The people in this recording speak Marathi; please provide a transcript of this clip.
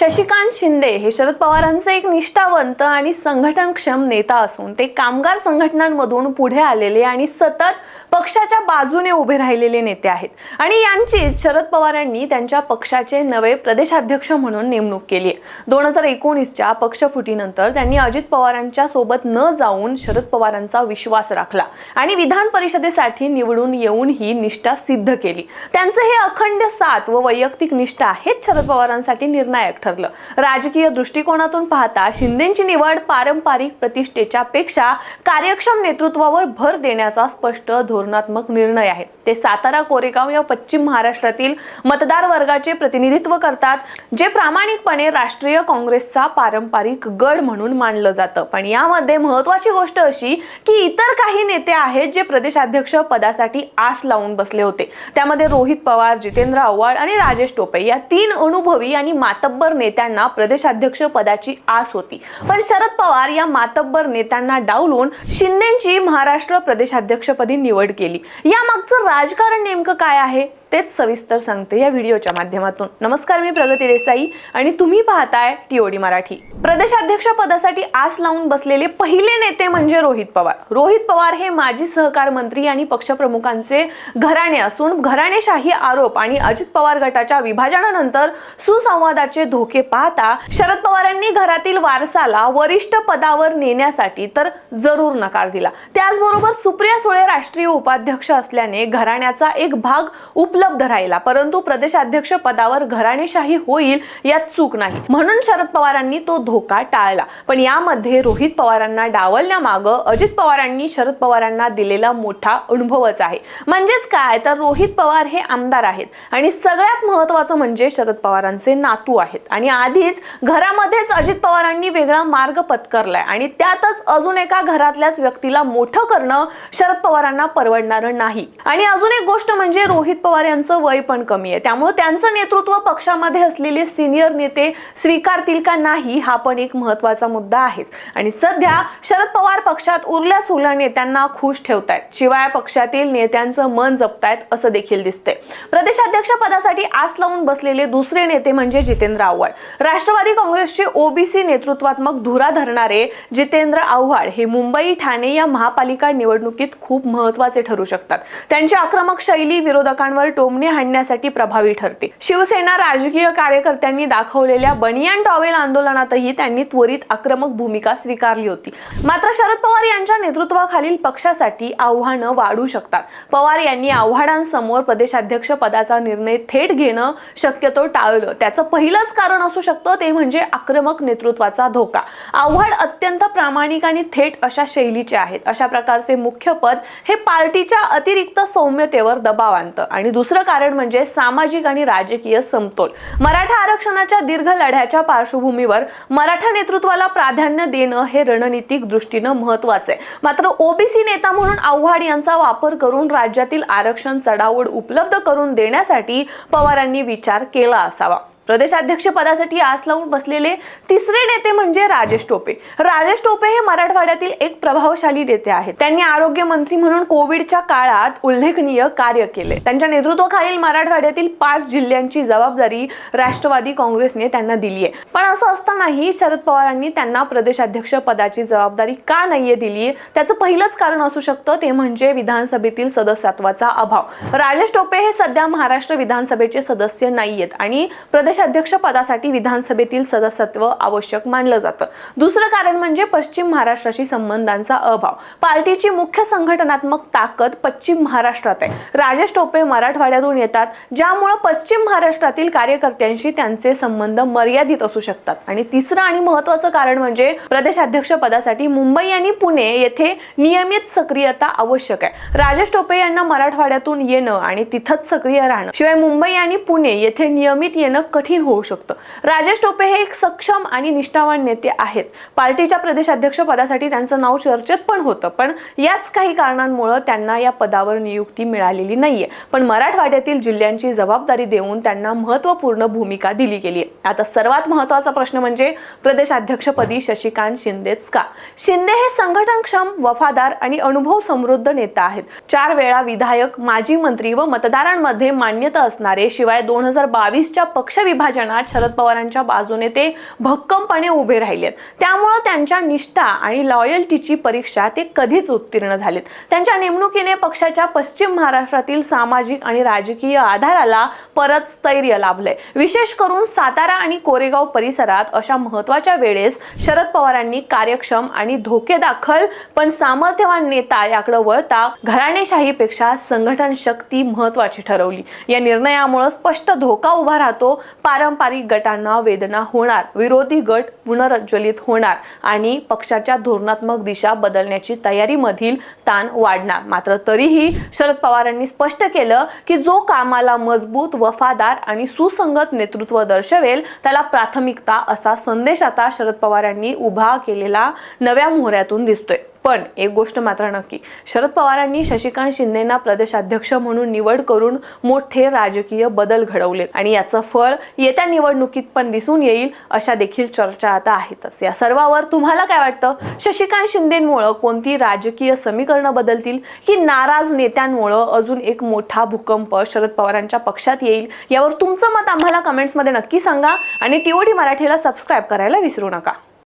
शशिकांत शिंदे हे शरद पवारांचे एक निष्ठावंत आणि संघटनक्षम नेता असून ते कामगार संघटनांमधून पुढे आलेले आणि सतत पक्षाच्या बाजूने उभे राहिलेले नेते आहेत. आणि यांची शरद पवारांनी त्यांच्या पक्षाचे नवे प्रदेशाध्यक्ष म्हणून नेमणूक केली आहे. दोन हजार एकोणीसच्या पक्षफुटीनंतर त्यांनी अजित पवारांच्या सोबत न जाऊन शरद पवारांचा विश्वास राखला आणि विधान परिषदेसाठी निवडून येऊन ही निष्ठा सिद्ध केली. त्यांचे हे अखंड साथ व वैयक्तिक निष्ठा हेच शरद पवारांसाठी निर्णायक ठरले. राजकीय दृष्टिकोनातून पाहता शिंदेची निवड पारंपरिक प्रतिष्ठेच्या पेक्षा कार्यक्षम नेतृत्वावर भर देण्याचा स्पष्ट धोरणात्मक निर्णय आहे. ते सातारा कोरेगाव या पश्चिम महाराष्ट्रातील मतदार वर्गाचे प्रतिनिधित्व करतात जे प्रामाणिकपणे राष्ट्रीय काँग्रेसचा पारंपरिक गड म्हणून मानलं जातं. पण यामध्ये महत्वाची गोष्ट अशी की इतर काही नेते आहेत जे प्रदेशाध्यक्ष पदासाठी आस लावून बसले होते. त्यामध्ये रोहित पवार जितेंद्र आव्हाड आणि राजेश टोपे या तीन अनुभवी आणि मातब्बर नेत्यांना प्रदेशाध्यक्ष पदाची आस होती. पण शरद पवार या मातब्बर नेत्यांना डावलून शिंदेची महाराष्ट्र प्रदेशाध्यक्षपदी निवड केली. या मागचं राजकारण नेमकं काय आहे? तेच सविस्तर सांगते या व्हिडिओच्या माध्यमातून. नमस्कार मी प्रगती देसाई आणि तुम्ही पाहताय टीओडी मराठी. प्रदेशाध्यक्ष पदासाठी आस लावून बसलेले पहिले नेते म्हणजे रोहित पवार. रोहित पवार हे माजी सहकार मंत्री आणि पक्षप्रमुखांचे घराणे असून घराणेशाही आरोप आणि अजित पवार गटाच्या विभाजनानंतर सुसंवादाचे धोके पाहता शरद पवारांनी घरातील वारसाला वरिष्ठ पदावर नेण्यासाठी तर जरूर नकार दिला. त्याचबरोबर सुप्रिया सुळे राष्ट्रीय उपाध्यक्ष असल्याने घराण्याचा एक भाग उप उपलब्ध राहिला. परंतु प्रदेशाध्यक्ष पदावर घराणेशाही होईल यात चूक नाही. म्हणून शरद पवारांनी तो धोका टाळला. पण यामध्ये रोहित पवारांना डावलण्यामागं अजित पवारांनी शरद पवारांना दिलेला मोठा अनुभवच आहे. म्हणजेच काय? तर रोहित पवार हे आमदार आहेत. आणि सगळ्यात महत्वाचं म्हणजे शरद पवारांचे नातू आहेत. आणि आधीच घरामध्येच अजित पवारांनी वेगळा मार्ग पत्करलाय. आणि त्यातच अजून एका घरातल्याच व्यक्तीला मोठं करणं शरद पवारांना परवडणारं नाही. आणि अजून एक गोष्ट म्हणजे रोहित पवार यांचं वय पण कमी आहे. त्यामुळे त्यांचं नेतृत्व पक्षामध्ये असलेले सिनियर नेते स्वीकारतील का नाही हा पण एक महत्त्वाचा मुद्दा आहेच. आणि सध्या शरद पवार पक्षात उरल्या सुरल्या नेत्यांना खुश ठेवतायत. शिवाय पक्षातील नेत्यांचं मन जपतायत असं देखील दिसतंय. प्रदेशाध्यक्ष पदासाठी आस लावून बसलेले दुसरे नेते म्हणजे जितेंद्र आव्हाड. राष्ट्रवादी काँग्रेसचे ओबीसी नेतृत्वात्मक धुरा धरणारे जितेंद्र आव्हाड हे मुंबई ठाणे या महापालिका निवडणुकीत खूप महत्त्वाचे ठरू शकतात. त्यांची आक्रमक शैली विरोधकांवर टोमणे हाणण्यासाठी प्रभावी ठरते. शिवसेना राजकीय कार्यकर्त्यांनी दाखवलेल्या बनियान टॉवेल आंदोलनातही त्यांनी त्वरित आक्रमक भूमिका स्वीकारली होती. मात्र शरद पवार यांच्या नेतृत्वाखालील पक्षासाठी आव्हानं वाढू शकतात. पवार यांनी आव्हाडांसमोर प्रदेशाध्यक्ष पदाचा निर्णय थेट घेणं शक्यतो टाळलं. त्याचं पहिलंच कारण असू शकतं ते म्हणजे आक्रमक नेतृत्वाचा धोका. आव्हाड अत्यंत प्रामाणिक आणि थेट अशा शैलीचे आहेत. अशा प्रकारचे मुख्य पद हे पार्टीच्या अतिरिक्त सौम्यतेवर दबाव आणतं. आणि दुसरं कारण म्हणजे सामाजिक आणि राजकीय समतोल. मराठा आरक्षणाच्या दीर्घ लढ्याच्या पार्श्वभूमीवर मराठा नेतृत्वाला प्राधान्य देणं हे रणनीतिक दृष्टीनं महत्वाचं आहे. मात्र ओबीसी नेता म्हणून आव्हाड यांचा वापर करून राज्यातील आरक्षण चढाओढ उपलब्ध करून देण्यासाठी पवारांनी विचार केला असावा. प्रदेशाध्यक्ष पदासाठी आस लावून बसलेले तिसरे नेते म्हणजे राजेश टोपे. राजेश टोपे हे मराठवाड्यातील एक प्रभावशाली नेते आहेत. त्यांनी आरोग्य मंत्री म्हणून कोविडच्या काळात उल्लेखनीय कार्य केले. त्यांच्या नेतृत्वाखालील मराठवाड्यातील पाच जिल्ह्यांची जबाबदारी राष्ट्रवादी काँग्रेसने त्यांना दिली आहे. पण असं असतानाही शरद पवारांनी त्यांना प्रदेशाध्यक्ष पदाची जबाबदारी का नाहीये दिली? त्याचं पहिलंच कारण असू शकतं ते म्हणजे विधानसभेतील सदस्यत्वाचा अभाव. राजेश टोपे हे सध्या महाराष्ट्र विधानसभेचे सदस्य नाहीयेत आणि प्रदेश अध्यक्ष विधानसभेतील सदस्यत्व आवश्यक मानलं जातं. दुसरं कारण म्हणजे पश्चिम महाराष्ट्राशी संबंधांचा अभाव. पार्टीची मुख्य संघटनात्मक ताकद पश्चिम महाराष्ट्रात आहे. राजेश टोपे मराठवाड्यातून येतात ज्यामुळे पश्चिम महाराष्ट्रातील कार्यकर्त्यांशी त्यांचे संबंध मर्यादित असू शकतात. आणि तिसरं आणि महत्वाचं कारण म्हणजे प्रदेशाध्यक्ष पदासाठी मुंबई आणि पुणे येथे नियमित सक्रियता आवश्यक आहे. राजेश टोपे यांना मराठवाड्यातून येणं आणि तिथंच सक्रिय राहणं शिवाय मुंबई आणि पुणे येथे नियमित येणं कठीण कठीण होऊ शकतं. राजेश टोपे हे एक सक्षम आणि निष्ठावान नेते आहेत. पार्टीच्या प्रदेशाध्यक्ष पदासाठी त्यांचं नाव चर्चेत पण होतं पण याच काही कारणांमुळे त्यांना या पदावर नियुक्ती मिळालेली नाहीये. पण मराठवाड्यातील जिल्ह्यांची जबाबदारी देऊन त्यांना महत्त्वपूर्ण भूमिका दिली गेली आहे आता सर्वात महत्त्वाचा प्रश्न म्हणजे प्रदेशाध्यक्षपदी शशिकांत शिंदेच का शिंदे हे संघटनक्षम वफादार आणि अनुभव समृद्ध नेता आहेत. चार वेळा विधायक माजी मंत्री व मतदारांमध्ये मान्यता असणारे शिवाय दोन हजार बावीसच्या पक्ष विभाजनात शरद पवारांच्या बाजूने ते भक्कमपणे उभे राहिलेत. त्यामुळं त्यांच्या निष्ठा आणि लॉयल्टीची परीक्षा ते कधीच उत्तीर्ण झालेत. त्यांच्या नेमणुकीने पक्षाच्या पश्चिम महाराष्ट्रातील सामाजिक आणि राजकीय आधाराला परत स्थैर्य लाभलंय. विशेष करून सातारा आणि कोरेगाव परिसरात अशा महत्त्वाच्या वेळेस शरद पवारांनी कार्यक्षम आणि धोकेदाखल पण सामर्थ्यवान नेता याकडे वळता घराणेशाहीपेक्षा संघटन शक्ती महत्वाची ठरवली. या निर्णयामुळे स्पष्ट धोका उभा राहतो पारंपरिक गटांना वेदना होणार विरोधी गट पुनर्ज्वलित होणार आणि पक्षाच्या धोरणात्मक दिशा बदलण्याची तयारीमधील ताण वाढणार. मात्र तरीही शरद पवारांनी स्पष्ट केलं की जो कामाला मजबूत वफादार आणि सुसंगत नेतृत्व दर्शवेल त्याला प्राथमिकता असा संदेश आता शरद पवारांनी उभा केलेला नव्या मोहऱ्यातून दिसतोय. पण एक गोष्ट मात्र नक्की. शरद पवारांनी शशिकांत शिंदेना प्रदेशाध्यक्ष म्हणून निवड करून मोठे राजकीय बदल घडवले आणि याचं फळ येत्या निवडणुकीत पण दिसून येईल अशा देखील चर्चा आता आहेतच. या सर्वावर तुम्हाला काय वाटतं? शशिकांत शिंदेमुळं कोणती राजकीय समीकरणं बदलतील? की नाराज नेत्यांमुळं अजून एक मोठा भूकंप शरद पवारांच्या पक्षात येईल? यावर तुमचं मत आम्हाला कमेंट्समध्ये नक्की सांगा आणि टीओडी मराठीला सबस्क्राईब करायला विसरू नका.